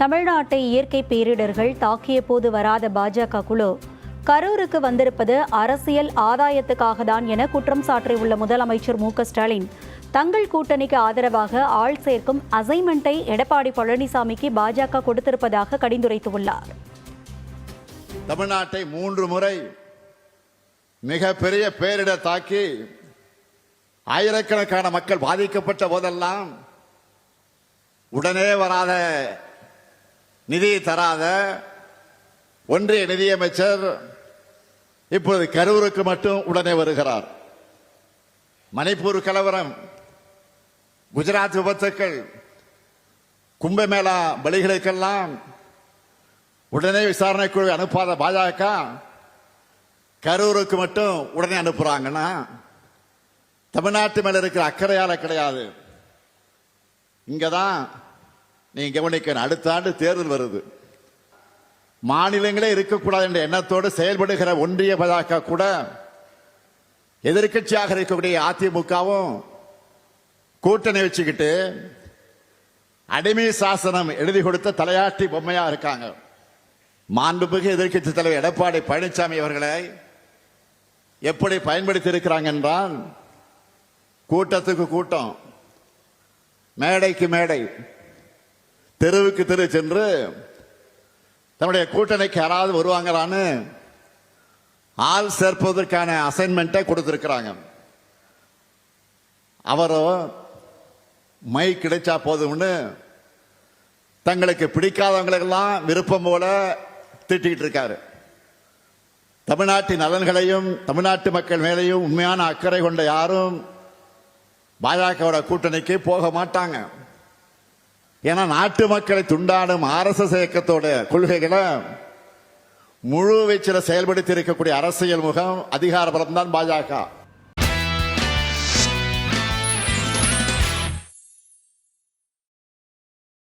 தமிழ்நாட்டை இயற்கை பேரிடர்கள் தாக்கிய போது வராத பாஜக குழு. கரூருக்கு வந்திருப்பது அரசியல் ஆதாயத்துக்காக தான் என குற்றம் சாற்றியுள்ள முதலமைச்சர் மு ஸ்டாலின். தங்கள் கூட்டணிக்கு ஆதரவாக ஆள் சேர்க்கும் அசைன்மெண்ட்டை எடப்பாடி பழனிசாமிக்கு பாஜக கொடுத்திருப்பதாக கடிந்துரைத்துள்ளார். தமிழ்நாட்டை மூன்று முறை மிகப்பெரிய பேரிடர் தாக்கி ஆயிரக்கணக்கான மக்கள் பாதிக்கப்பட்ட போதெல்லாம் உடனே வராத நிதி தராத ஒன்றிய நிதியமைச்சர் இப்பொழுது கரூருக்கு மட்டும் உடனே வருகிறார். மணிப்பூர் கலவரம் குஜராத் விபத்துக்கள் கும்பமேளா பலிகளுக்கெல்லாம் உடனே விசாரணை குழு அனுப்பாத பாஜக கரூருக்கு மட்டும் உடனே அனுப்புறாங்கன்னா தமிழ்நாட்டு மேல இருக்கிற அக்கறையால கிடையாது. இங்கதான் நீங்க கவனிக்கணும் அடுத்த ஆண்டு தேர்தல் வருது. மாநிலங்களே இருக்கக்கூடாது என்ற எண்ணத்தோடு செயல்படுகிற ஒன்றிய பாஜக கூட எதிர்க்கட்சியாக இருக்கக்கூடிய அதிமுகவும் கூட்டணி வச்சுக்கிட்டு அடிமை சாசனம் எழுதி கொடுத்த தலையாட்டி பொம்மையா இருக்காங்க. மாண்புமிகு எதிர்க்கட்சி தலைவர் எடப்பாடி பழனிசாமி அவர்களை எப்படி பயன்படுத்தி இருக்கிறாங்க என்றால் கூட்டத்துக்கு கூட்டம் மேடைக்கு மேடை தெருவுக்கு தெரு சென்று தன்னுடைய கூட்டணிக்கு யாராவது வருவாங்களான்னு ஆள் சேர்ப்பதற்கான அசைன்மெண்ட்டை கொடுத்துருக்கிறாங்க. அவரோ மை கிடைச்சா போதும்னு தங்களுக்கு பிடிக்காதவங்களுக்கெல்லாம் விருப்பம் போல திட்டிகிட்டு இருக்காரு. தமிழ்நாட்டின் நலன்களையும் தமிழ்நாட்டு மக்கள் மேலேயும் உண்மையான அக்கறை கொண்ட யாரும் பாஜகவோட கூட்டணிக்கு போக மாட்டாங்க. ஏன்னா நாட்டு மக்களை துண்டாடும் ஆர்எஸ்எஸ் இயக்கத்தோட கொள்கைகளை முழு வீச்சில் செயல்படுத்தி இருக்கக்கூடிய அரசியல் முகம் அதிகார பலம் தான் பாஜக.